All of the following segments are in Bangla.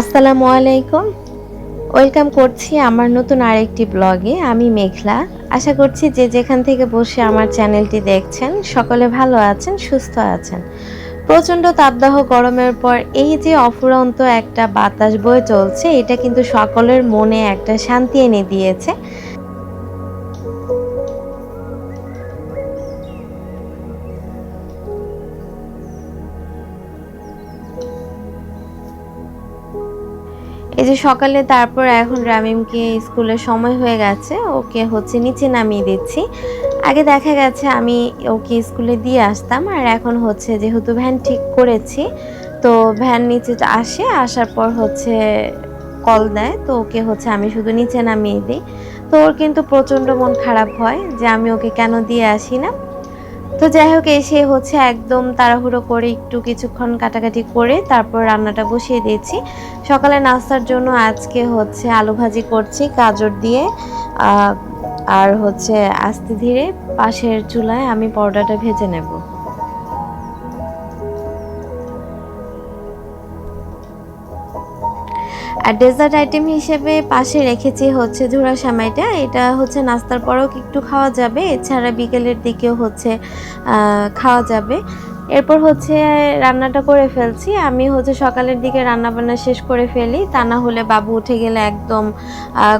আসসালামু আলাইকুম। ওয়েলকাম করছি আমার নতুন আরেকটি ব্লগে। আমি মেঘলা। আশা করছি যে যেখান থেকে বসে আমার চ্যানেলটি দেখছেন, সকলে ভালো আছেন, সুস্থ আছেন। প্রচণ্ড তাপদাহ গরমের পর এই যে অফুরন্ত একটা বাতাস বয়ে চলছে, এটা কিন্তু সকলের মনে একটা শান্তি এনে দিয়েছে। এই যে সকালে তারপর এখন রামিমকে স্কুলের সময় হয়ে গেছে, ওকে হচ্ছে নিচে নামিয়ে দিচ্ছি। আগে দেখা গেছে আমি ওকে স্কুলে দিয়ে আসতাম, আর এখন হচ্ছে যেহেতু ভ্যান ঠিক করেছি, তো ভ্যান নিচে আসে, আসার পর হচ্ছে কল দেয়, তো ওকে হচ্ছে আমি শুধু নিচে নামিয়ে দিই। তো ওর কিন্তু প্রচণ্ড মন খারাপ হয় যে আমি ওকে কেন দিয়ে আসি না। তো যাই হোক এসে হচ্ছে একদম তাড়াহুড়ো করে একটু কিছুক্ষণ কাটাকাটি করে তারপর রান্নাটা বসিয়ে দিয়েছি। সকালে নাস্তার জন্য আজকে হচ্ছে আলু ভাজি করছি, গাজর দিয়ে আর হচ্ছে আস্তে ধীরে পাশের চুলায় আমি পরোটাটা ভেজে নেব। আর ডেজার্ট আইটেম হিসেবে পাশে রেখেছি হচ্ছে ঝুরা সামাইটা। এটা হচ্ছে নাস্তার পরেও একটু খাওয়া যাবে, এছাড়া বিকেলের দিকেও হচ্ছে খাওয়া যাবে। এরপর হচ্ছে রান্নাটা করে ফেলছি। আমি হচ্ছে সকালের দিকে রান্না বান্না শেষ করে ফেলি। তা না হলে বাবু উঠে গেলে একদম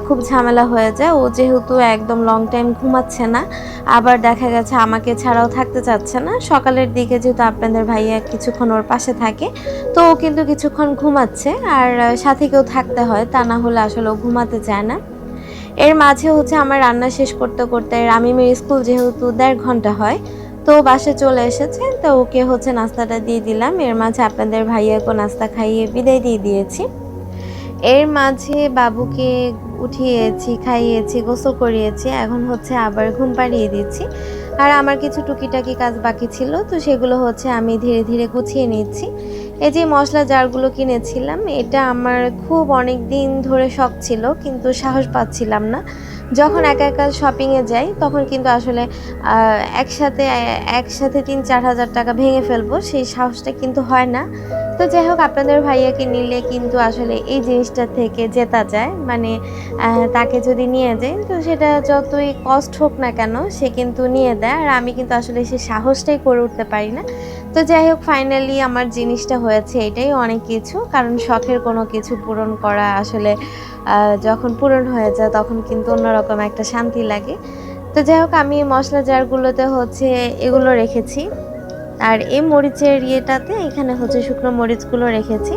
খুব ঝামেলা হয়ে যায়। ও যেহেতু একদম লং টাইম ঘুমাচ্ছে না, আবার দেখা গেছে আমাকে ছাড়াও থাকতে চাচ্ছে না। সকালের দিকে যেহেতু আপনাদের ভাইয়া কিছুক্ষণ ওর পাশে থাকে, তো ও কিন্তু কিছুক্ষণ ঘুমাচ্ছে। আর সাথে কেউ থাকতে হয়, তা না হলে আসলে ও ঘুমাতে চায় না। এর মাঝে হচ্ছে আমার রান্না শেষ করতে করতে রামিমের স্কুল যেহেতু দেড় ঘণ্টা হয় তো বাসে চলে এসেছে, তো ওকে হচ্ছে নাস্তাটা দিয়ে দিলাম। এর মাঝে আপনাদের ভাইয়াকে নাস্তা খাইয়ে বিদায় দিয়ে দিয়েছি। এর মাঝে বাবুকে উঠিয়েছি, খাইয়েছি, গোসল করিয়েছি, এখন হচ্ছে আবার ঘুম পাড়িয়ে দিচ্ছি। আর আমার কিছু টুকিটাকি কাজ বাকি ছিল, তো সেগুলো হচ্ছে আমি ধীরে ধীরে গুছিয়ে নিচ্ছি। এই যে মশলা জারগুলো কিনেছিলাম, এটা আমার খুব অনেক দিন ধরে শখ ছিল, কিন্তু সাহস পাচ্ছিলাম না। যখন একা একা শপিংয়ে যাই, তখন কিন্তু আসলে একসাথে একসাথে তিন চার হাজার টাকা ভেঙে ফেলব, সেই সাহসটা কিন্তু হয় না। তো যাই হোক, আপনাদের ভাইয়াকে নিলে কিন্তু আসলে এই জিনিসটা থেকে জেতা যায়। মানে তাকে যদি নিয়ে যায়, তো সেটা যতই কষ্ট হোক না কেন, সে কিন্তু নিয়ে দেয়। আর আমি কিন্তু আসলে সে সাহসটাই করে উঠতে পারি না। তো যাই হোক ফাইনালি আমার জিনিসটা হয়েছে এটাই অনেক কিছু। কারণ শখের কোনো কিছু পূরণ করা আসলে যখন পূরণ হয়ে যায়, তখন কিন্তু অন্যরকম একটা শান্তি লাগে। তো যাই হোক, আমি মশলা জারগুলোতে হচ্ছে এগুলো রেখেছি। আর এই মরিচের ইয়েটাতে এখানে হচ্ছে শুকনো মরিচগুলো রেখেছি।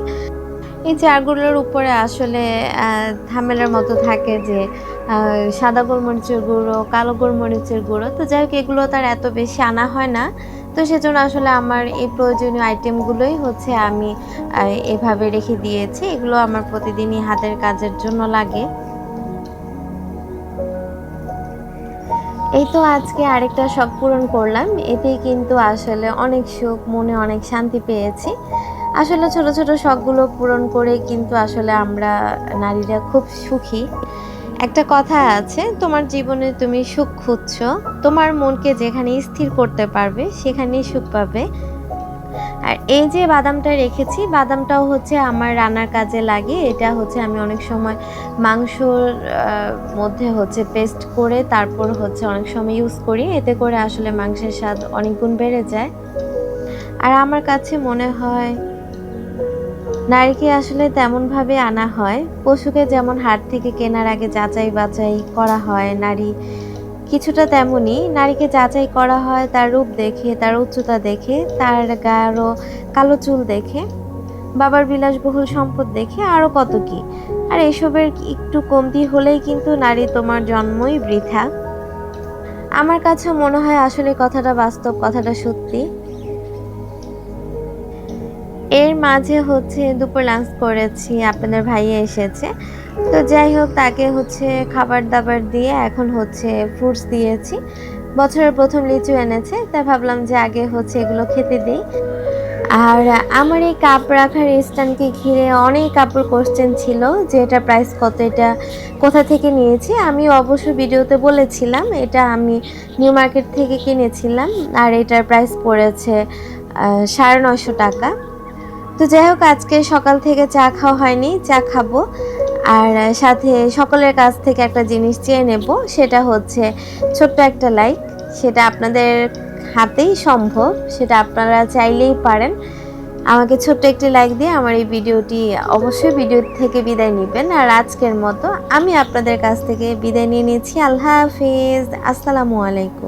এই চারগুলোর উপরে আসলে ঝামেলার মতো থাকে যে সাদা গোলমরিচের গুঁড়ো, কালো গোলমরিচের গুঁড়ো। তো যাই হোক, এগুলো তার এত বেশি আনা হয় না। তো সেজন্য আসলে আমার এই প্রয়োজনীয় আইটেমগুলোই হচ্ছে আমি এভাবে রেখে দিয়েছি। এগুলো আমার প্রতিদিনই হাতের কাজের জন্য লাগে। এই তো আজকে আরেকটা শখ পূরণ করলাম। এতেই কিন্তু আসলে অনেক সুখ, মনে অনেক শান্তি পেয়েছি। আসলে ছোট ছোট শখগুলো পূরণ করে কিন্তু আসলে আমরা নারীরা খুব সুখী। একটা কথা আছে, তোমার জীবনে তুমি সুখ খুঁজছ। তোমার মনকে যেখানে স্থির করতে পারবে, সেখানেই সুখ পাবে। আর এই যে বাদামটা রেখেছি, বাদামটাও হচ্ছে আমার রান্নার কাজে লাগে এটা হচ্ছে আমি অনেক সময় মাংসর মধ্যে হচ্ছে পেস্ট করে তারপর হচ্ছে অনেক সময় ইউজ করি, এতে করে আসলে মাংসের স্বাদ অনেক গুণ বেড়ে যায়। আর আমার কাছে মনে হয় নারীকে আসলে তেমনভাবে আনা হয়, পশুকে যেমন হাট থেকে কেনার আগে যাচাই বাছাই করা হয়, নারী কিছুটা তেমনই। নারীকে যাচাই করা হয়, তার রূপ দেখে, তার উচ্চতা দেখে, তার গাঢ় কালো চুল দেখে, বাবার বিলাসবহুল সম্পদ দেখে, আরও কত কি। আর এসবের একটু কমতি হলেই কিন্তু নারী তোমার জন্মই বৃথা। আমার কাছে মনে হয় আসলে কথাটা বাস্তব, কথাটা সত্যি। এর মাঝে হচ্ছে দুপুর লাঞ্চ করেছি, আপনাদের ভাইয়া এসেছে। তো যাই হোক, তাকে হচ্ছে খাবার দাবার দিয়ে এখন হচ্ছে ফ্রুটস দিয়েছি। বছরের প্রথম লিচু এনেছে, তাই ভাবলাম যে আগে হচ্ছে এগুলো খেতে দিই। আর আমার এই কাপ রাখার স্ট্যান্ডকে ঘিরে অনেক কাপড় কোশ্চেন ছিল যে এটা প্রাইস কত, এটা কোথা থেকে নিয়েছি। আমি অবশ্য ভিডিওতে বলেছিলাম, এটা আমি নিউ মার্কেট থেকে কিনেছিলাম আর এটার প্রাইস পড়েছে সাড়ে নয়শো টাকা। তো যাই হোক, আজকে সকাল থেকে চা খাওয়া হয়নি, চা খাব। আর সাথে সকলের কাছ থেকে একটা জিনিস চেয়ে নেব, সেটা হচ্ছে ছোট্ট একটা লাইক সেটা আপনাদের হাতেই সম্ভব, সেটা আপনারা চাইলেই পারেন। আমাকে ছোট্ট একটি লাইক দিয়ে আমার এই ভিডিওটি অবশ্যই ভিডিও থেকে বিদায় নেবেন। আর আজকের মতো আমি আপনাদের কাছ থেকে বিদায় নিয়ে নিচ্ছি। আল্লাহ হাফিজ। আসসালামু আলাইকুম।